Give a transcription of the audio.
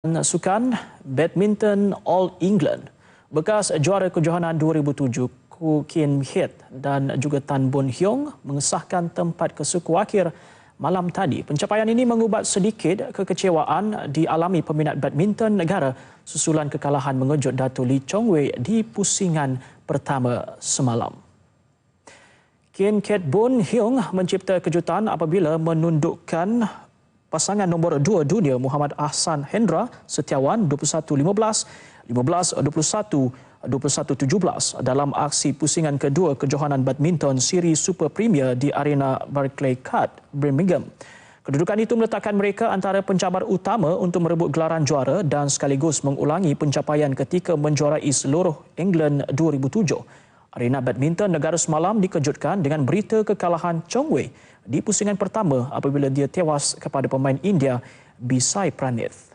Sukan Badminton All England bekas juara kejohanan 2007 Ku Kin Hiet dan juga Tan Bun Hyong mengesahkan tempat ke suku akhir malam tadi. Pencapaian ini mengubat sedikit kekecewaan dialami peminat badminton negara susulan kekalahan mengejut Dato' Lee Chong Wei di pusingan pertama semalam. Kin Ket Bun Hyong mencipta kejutan apabila menundukkan pasangan nombor 2 dunia Muhammad Ahsan Hendra Setiawan 21-15, 15-21, 21-17 dalam aksi pusingan kedua kejohanan badminton siri Super Premier di arena Barclay Card, Birmingham. Kedudukan itu meletakkan mereka antara pencabar utama untuk merebut gelaran juara dan sekaligus mengulangi pencapaian ketika menjuarai seluruh England 2007. Arena badminton negara semalam dikejutkan dengan berita kekalahan Chong Wei di pusingan pertama apabila dia tewas kepada pemain India Bisai Pranith.